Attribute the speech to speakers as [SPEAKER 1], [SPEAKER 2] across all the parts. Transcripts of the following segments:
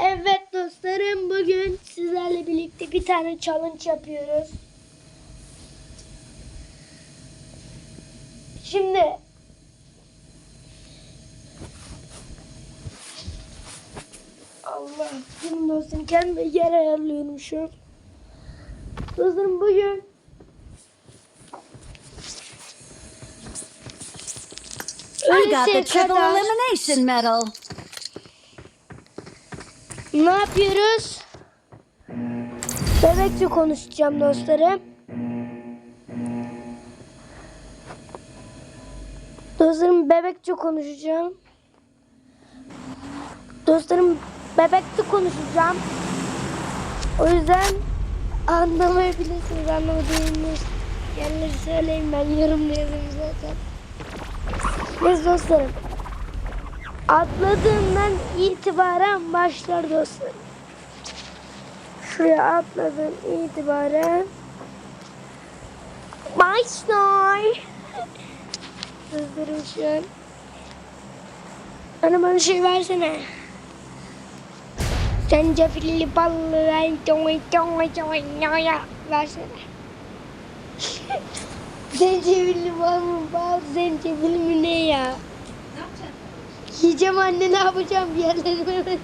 [SPEAKER 1] Evet dostlarım bugün sizlerle birlikte bir tane challenge yapıyoruz. Şimdi Allah benim dostum kendime yer ayarlıyorum şu an. Dostlarım bugün
[SPEAKER 2] I got the triple elimination medal.
[SPEAKER 1] Ne yapıyoruz? Bebekçe konuşacağım dostlarım. Dostlarım bebekçe konuşacağım. Dostlarım bebekçe konuşacağım. O yüzden anlamayabilirsiniz anlamadığınız yerleri söyleyin ben yorumlayalım zaten. Neyse dostlarım. Atladığımdan itibaren başlar dostlarım. Şuraya atladığım itibaren başlar. Dostlarım şu an. Bana bana şey versene. Zencefilli ballı versene. zencefilli bal mı bal zencefil mi ne ya? Yiyeceğim anne ne yapacağım bir yerlerime.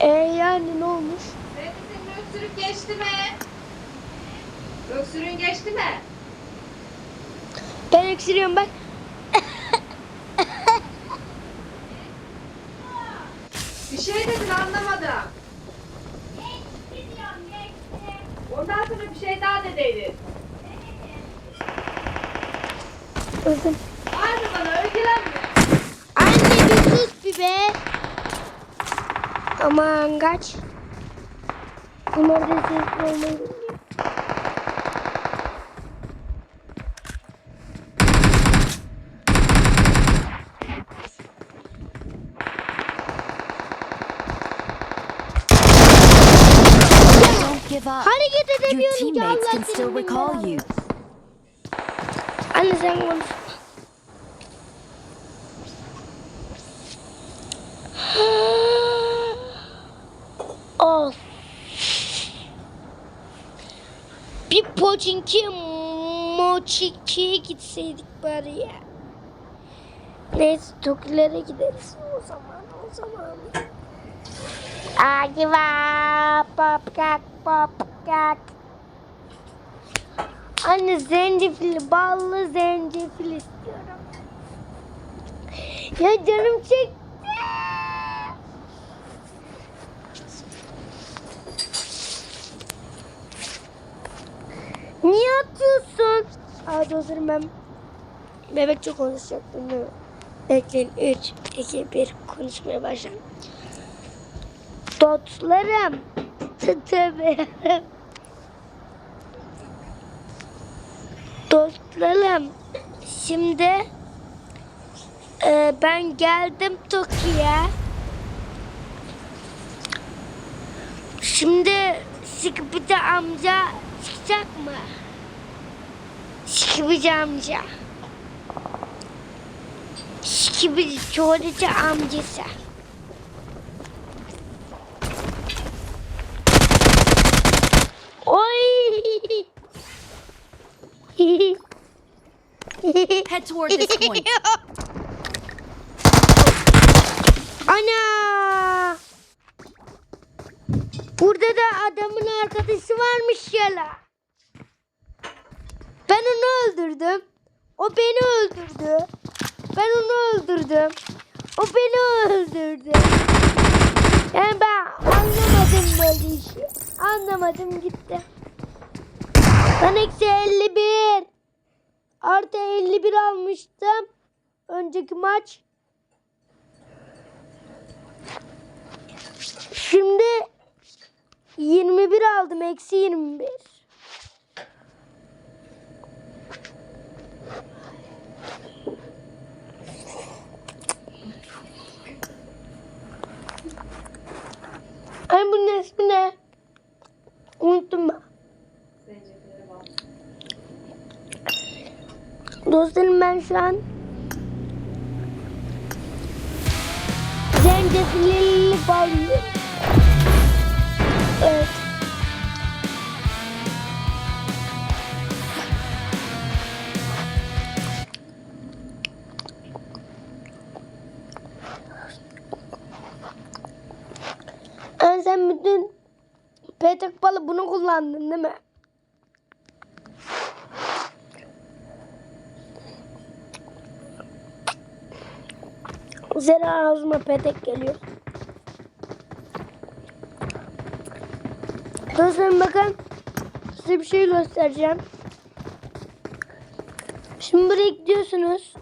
[SPEAKER 1] E yani ne olmuş?
[SPEAKER 3] Senin öksürük geçti mi? Öksürüğün geçti mi?
[SPEAKER 1] Ben öksürüyorum bak.
[SPEAKER 3] Bir şey dedin anlamadım. Ondan sonra bir şey daha dedeydin.
[SPEAKER 1] Özüm.
[SPEAKER 3] Bağırma bana öykülenme.
[SPEAKER 1] Anne bir sus bir be. Aman kaç. Bunlar da sesli
[SPEAKER 2] up.
[SPEAKER 1] Hareket edemiyorum ki Allah sen konuş. of. Bir poçinki moçikiye gitseydik bari ya. Neyse Tokilere gideriz o zaman o zaman. Akiva pop kak pop kak. Anne zencefil, ballı zencefil istiyorum. Ya canım çekti. Niye atıyorsun? Aa dostlarım ben bebekçe konuşacaktım değil mi? Bekleyin 3, 2, 1 konuşmaya başlayalım. Dostlarım. Tövbe Dostlarım şimdi e, ben geldim Tokyo'ya. Şimdi Sıkıbıcı amca çıkacak mı? Sıkıbıcı amca. Sıkıbıcı çoğurucu amcası. Oy!
[SPEAKER 2] Head toward this point.
[SPEAKER 1] Ana! Burada da adamın arkadaşı varmış yala. Ben onu öldürdüm. O beni öldürdü. Ben onu öldürdüm. O beni öldürdü. Yani ben anlamadım böyle işi. Anlamadım gitti. Ben eksi 51. Artı 51 almıştım. Önceki maç. Şimdi 21 aldım. Eksi 21. Ay bunun ismi ne? Unuttum ben.
[SPEAKER 3] Zencefillere bak.
[SPEAKER 1] Dostlarım ben şu an zencefilli bal. Evet. Yani sen bütün petek balı bunu kullandın değil mi? Zira ağzıma petek geliyor. Dostlarım bakın. Size bir şey göstereceğim. Şimdi buraya gidiyorsunuz.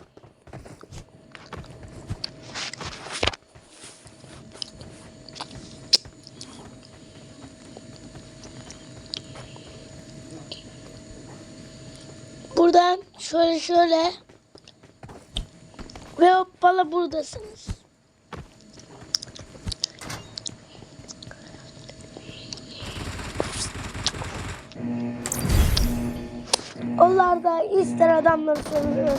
[SPEAKER 1] Buradan şöyle şöyle ve hoppala buradasınız. Onlar da ister adamları seviyor.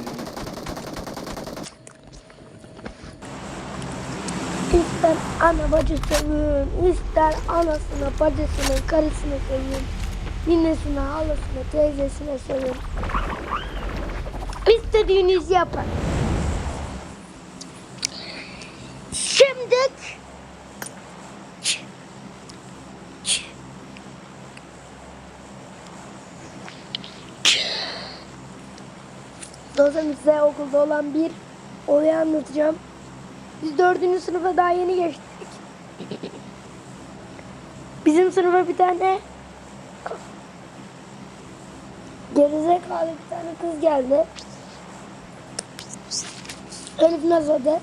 [SPEAKER 1] İster ana bacı seviyorum, ister anasını, bacısını, karısını seviyorum. Ninesini, halasını, teyzesine seviyorum. İstediğinizi yapın. Şimdi Dostum size okulda olan bir olayı anlatacağım. Biz dördüncü sınıfa daha yeni geçtik. Bizim sınıfa bir tane gerizekalı bir tane kız geldi. Elif Naz adı.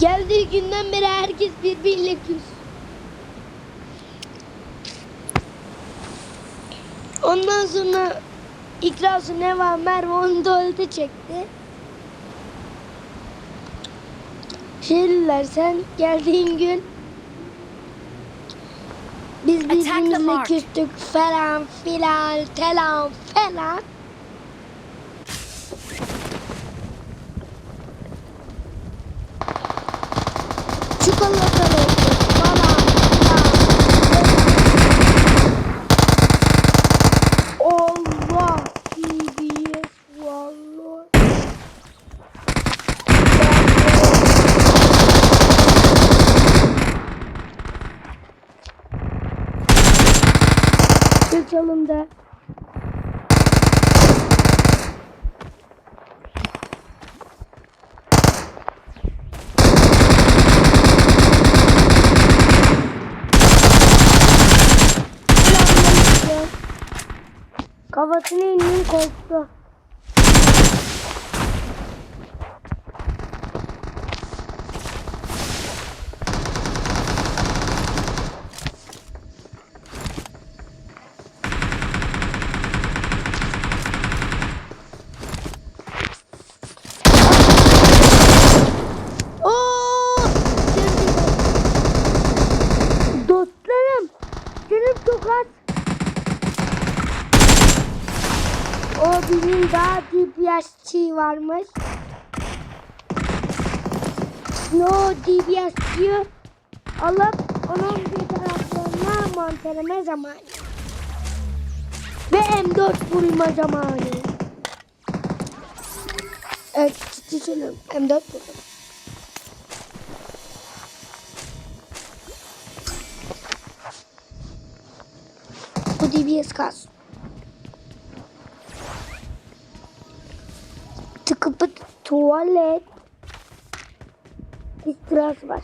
[SPEAKER 1] Geldiği günden beri herkes birbiriyle küs. Ondan sonra ikrası ne var Merve onu tuvalete çekti. Şeyliler sen geldiğin gün biz
[SPEAKER 2] mark.
[SPEAKER 1] küstük falan filan telan falan. Çikolatalı falan filan. Allah CBS vallahi. Üç alımda. Kafasını indim korktu. Oo! Dostlarım, canım çok az. O benim daha DBS'çi varmış. No DBS'çi alıp onun bir taraflarına monteleme zamanı. Ve M4 vurma zamanı. Evet, ciddi söylüyorum. M4 vurdum. Bu DBS kas. Tuvalet. İstirası var.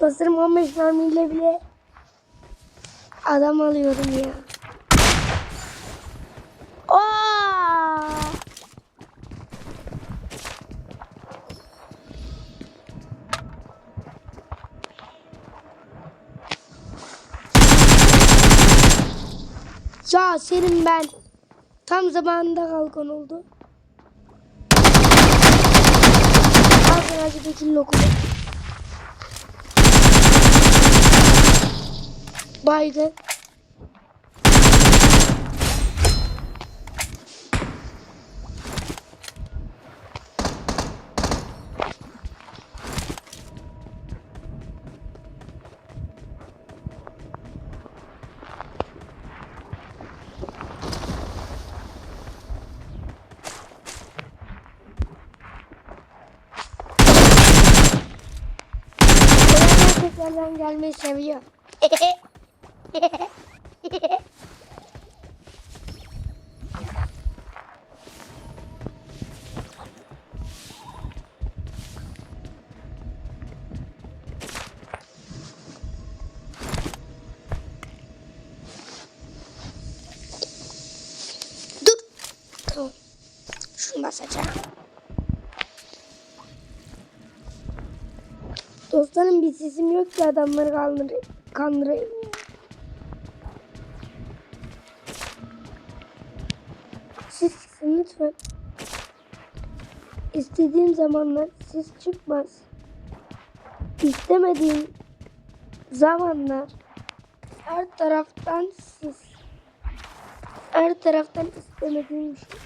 [SPEAKER 1] Dostlarım 15 mermiyle bile adam alıyorum ya. Ya senin ben. Tam zamanında kalkan oldu. Al sana acıdaki lokumu. Tekrardan gelmeyi seviyor. Dur. Şunu basacağım. Dostlarım bir sesim yok ki adamları kandır kandırayım. Siz çıksın lütfen. İstediğim zamanlar siz çıkmaz. İstemediğim zamanlar her taraftan siz. Her taraftan istemediğim şey.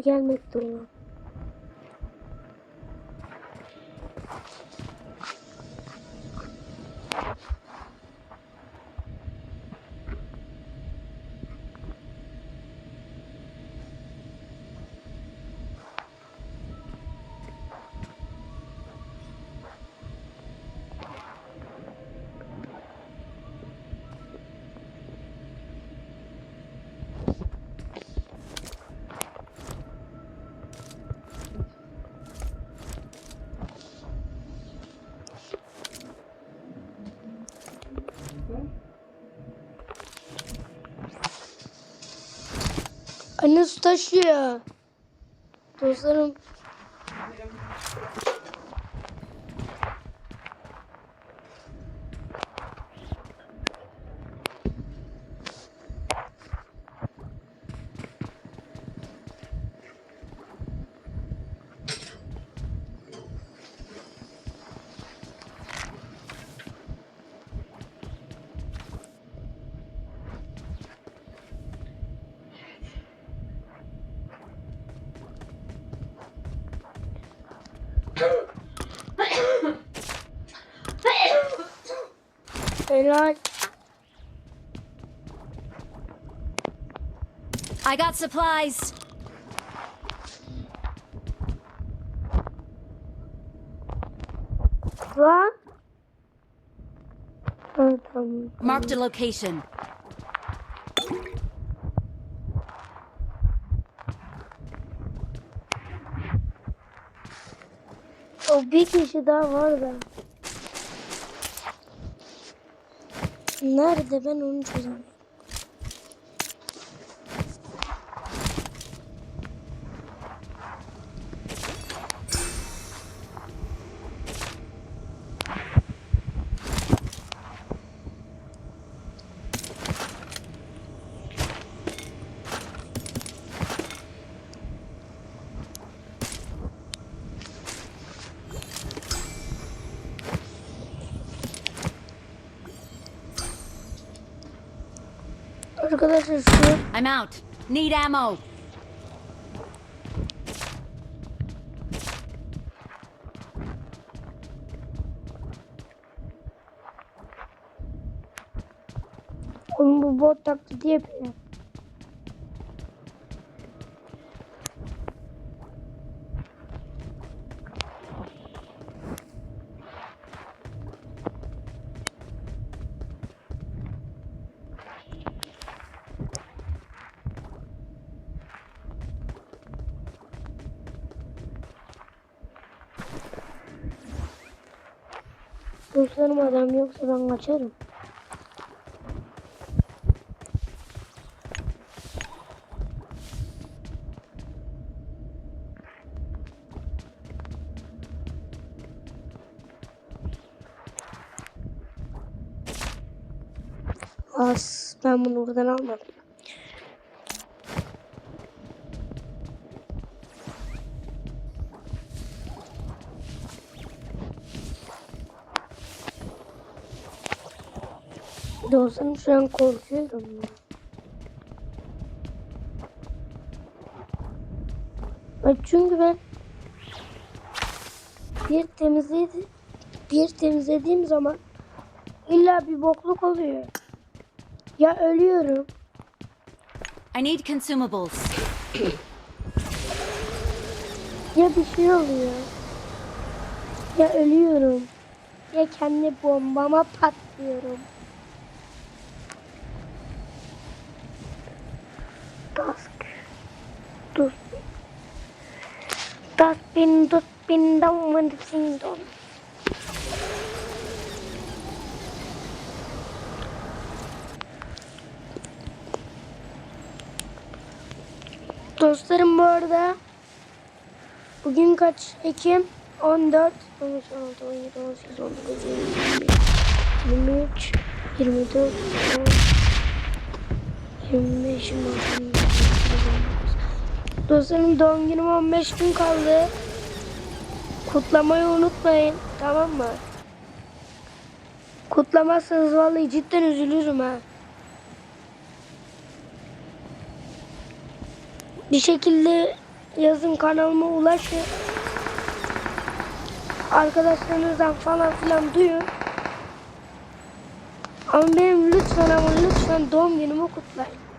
[SPEAKER 1] Gelmekte olan. Anne taşıyor. Dostlarım helal.
[SPEAKER 2] I got supplies.
[SPEAKER 1] Tamam.
[SPEAKER 2] Marked a location.
[SPEAKER 1] O bir kişi daha var da. Nerede ben onu çözemiyorum. Arkadaşlar şu
[SPEAKER 2] I'm out. Need ammo.
[SPEAKER 1] Oğlum bu bot taklidi yapıyor. Adam yoksa ben kaçarım. As ben bunu buradan almadım. Dostum şu an korkuyorum. ya. Çünkü ben bir temizledi bir temizlediğim zaman illa bir bokluk oluyor. Ya ölüyorum
[SPEAKER 2] I need consumables.
[SPEAKER 1] ya bir şey oluyor. Ya ölüyorum. Ya kendi bombama patlıyorum. Task. Dur. Das bin, das bin, down, when the thing. Dostlarım bu arada bugün kaç Ekim? 14, 15, 16, 17, 18, 19, 20, 23, 24, 25, 26, 27, 28, 29. Dostlarım doğum günüm 15 gün kaldı. Kutlamayı unutmayın. Tamam mı? Kutlamazsanız vallahi cidden üzülürüm ha. Bir şekilde yazın kanalıma ulaşın. Arkadaşlarınızdan falan filan duyun. Ama benim lütfen ama lütfen doğum günümü kutlayın.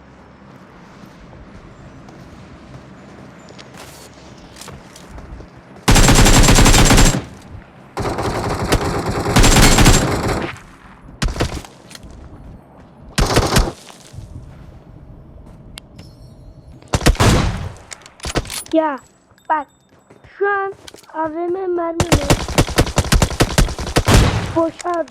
[SPEAKER 1] Ya bak şu an AVM mermimi boşa.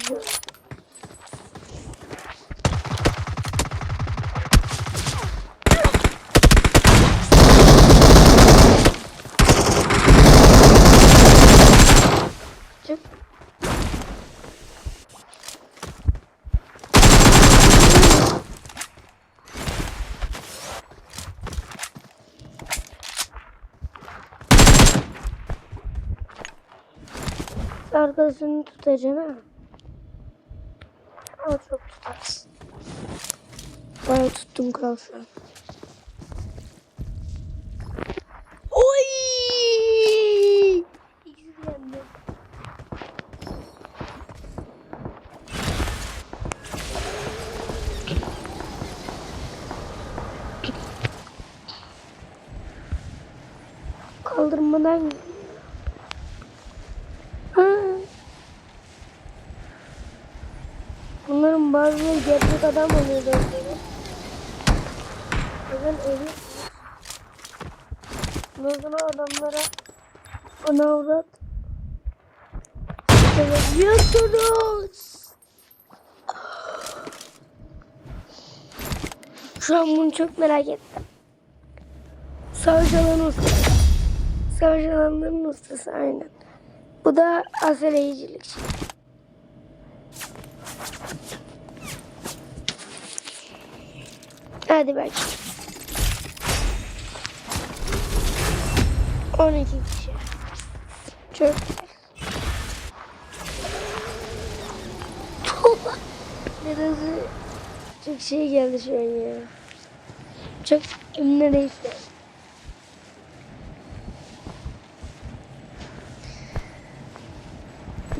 [SPEAKER 1] Arkasını tutacaksın ha. Ama çok tutarsın. Bayağı tuttum kalsa. Oy! İkisi de yandı. Kaldırmadan gidiyor. Ha. Bunların bazıları gerçek adam oluyor dostlarım. Neden? Ondan sonra adamlara ana avrat seviyorsunuz. Şu an bunu çok merak ettim. Savaş alanı ustası. Savaş alanlarının ustası aynen. Bu da aseleyicilik. Hadi bak. 12 kişi. Çok. Biraz çok şey geldi şu an ya. Çok ünlü değişti.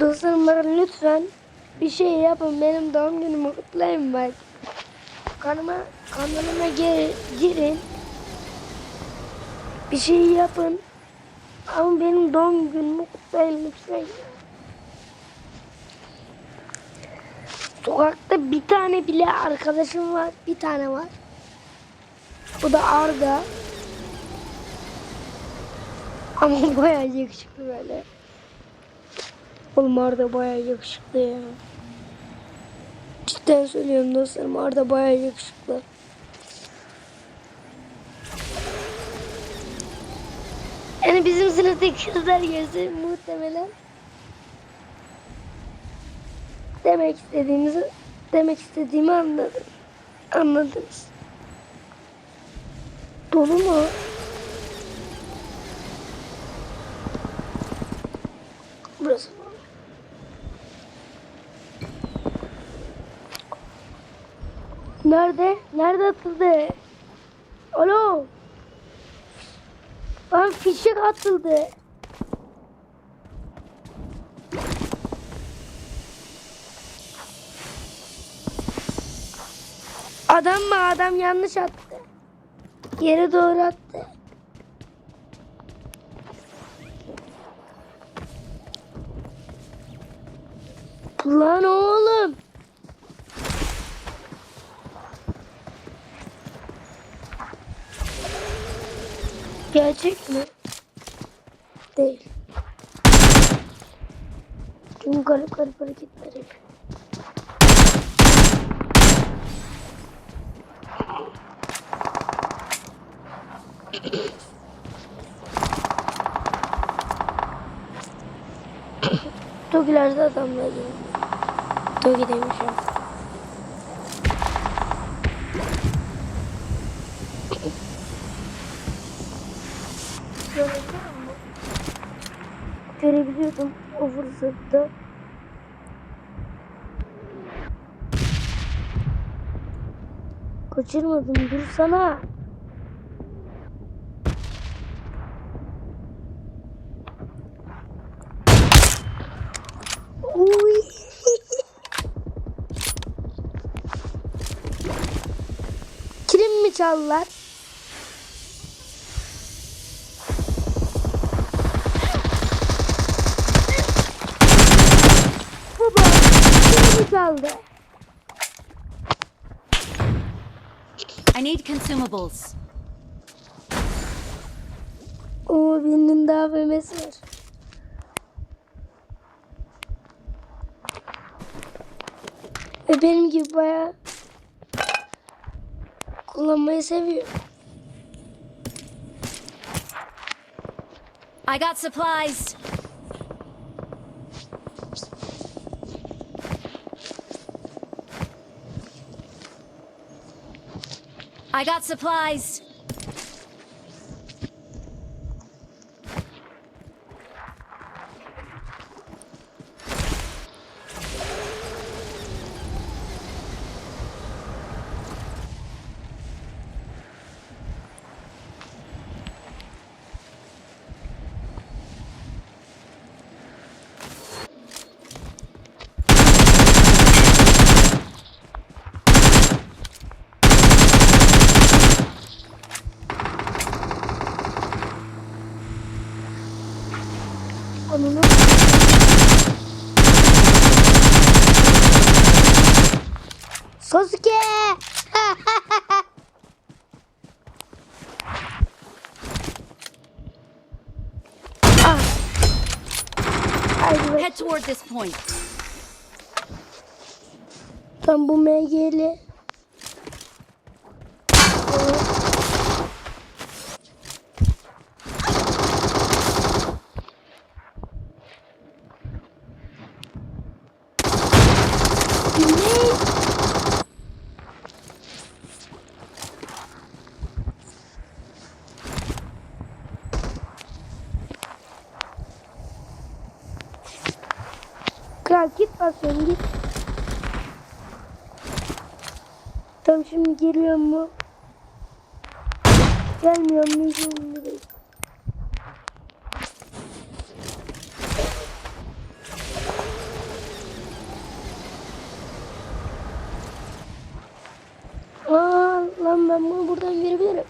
[SPEAKER 1] Dostlarım bana lütfen bir şey yapın. Benim doğum günümü kutlayın bak. Kanalıma, kanalıma gir, girin. Bir şey yapın. Ama benim doğum günümü kutlayın lütfen. Sokakta bir tane bile arkadaşım var. Bir tane var. Bu da Arda. Ama bayağı yakışıklı böyle. Oğlum Arda bayağı yakışıklı ya. Cidden söylüyorum dostlarım Arda bayağı yakışıklı. Yani bizim sınıftaki kızlar görse muhtemelen demek istediğimizi demek istediğimi anladım. Anladınız. Dolu mu? Burası. Nerede? Nerede atıldı? Alo. Lan fişek atıldı. Adam mı? Adam yanlış attı. Yere doğru attı. Lan oğlum. Gerçek mi? Değil. Çünkü garip garip hareketler yapıyor. Togilerde adamlar geliyor. Togi demişim. Görebiliyordum o fırsatta. Kaçırmadım dursana. Kilim mi çaldılar?
[SPEAKER 2] Consumables.
[SPEAKER 1] Oo birinin daha memesi var. Ve benim gibi bayağı kullanmayı seviyor.
[SPEAKER 2] I got supplies. I got supplies.
[SPEAKER 1] Onunu Sasuke! ah.
[SPEAKER 2] Head toward this point.
[SPEAKER 1] Tam bu MG'li. Ne? Kral git basıyorum git. Tam şimdi geliyor mu? Gelmiyor mu umurumda değil. Aa ben bunu buradan verebilirim.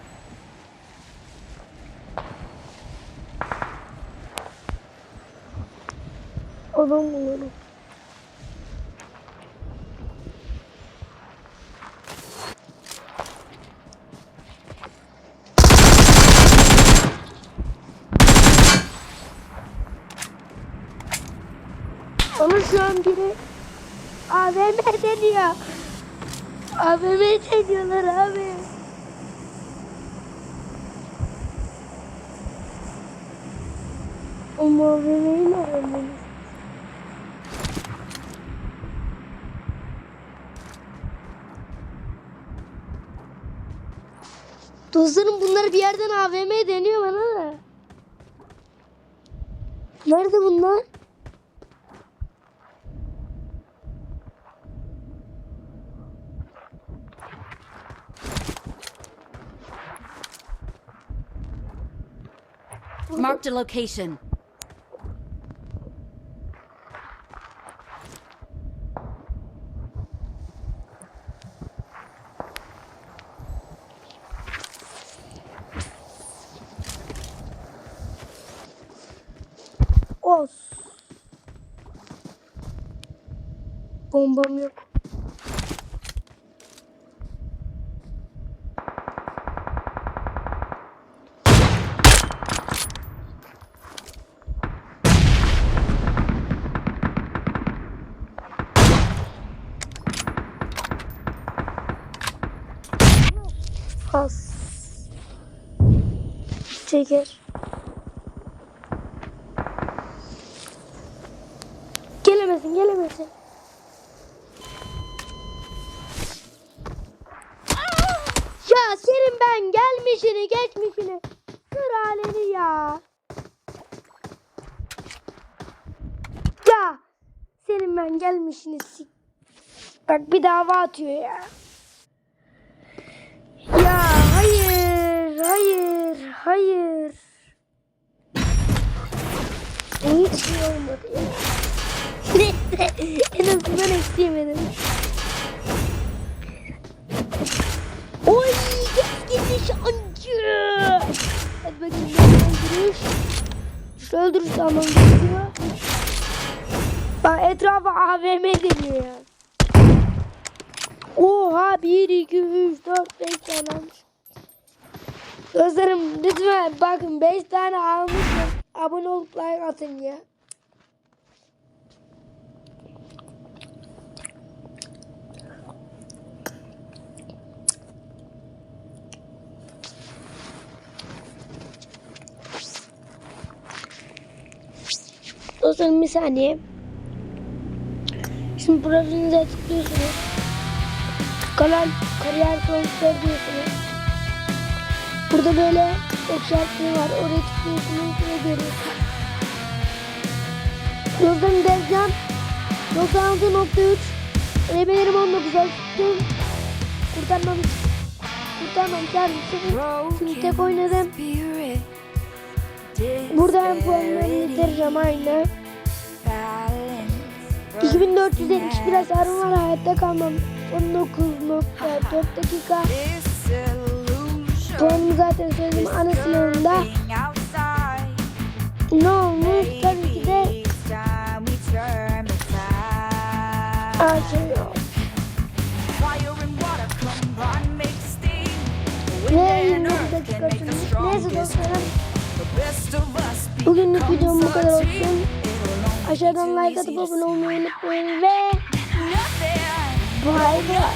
[SPEAKER 1] Adam bulurum. Ama şu an biri AVM deniyor. AVM deniyorlar abi. Ama AVM'yi ne öğrenmeliyiz? Dostlarım bunlar bir yerden AVM deniyor bana da. Nerede bunlar?
[SPEAKER 2] Marked a location.
[SPEAKER 1] Os. Bombam. Çeker. Gelemesin, gelemesin. Ya senin ben gelmişini, geçmişini. Kır ya. Ya senin ben gelmişini. Bak bir dava atıyor. Ya hayır. Hiç iyi olmadı. Neyse en azından ekleyemedim. Oy keskin nişancı. Hadi bakayım öldürüş. Şu öldürüş de almam gerekiyor. Bak etrafa AVM deniyor ya. Oha 1, 2, 3, 4, 5 tane almış. Dostlarım lütfen bakın 5 tane almışım. Abone olup like atın ya. Dostlarım bir saniye. Şimdi profilinize tıklıyorsunuz. Kanal kariyer sonuçları diyorsunuz. Burada böyle işaretleri var. Oraya tıklıyorsunuz ve görüyorsunuz. Dostlarım Devcan 96.3 Rebelerim 19'a çıktım. Kurtarmam Kurtarmam geldim. Şimdi tek oynadım. Burada hem puanlarını bitireceğim aynı. 2471 hasarım var hayatta kalmam. 19.4 dakika. Puanımı zaten söyledim ana silahında. Ne olmuş? Tabii ki de yok. Ve 20 dakika sürmüş. Neyse dostlarım. Bugünlük videom bu kadar olsun. Aşağıdan like atıp abone olmayı unutmayın ve bay bay.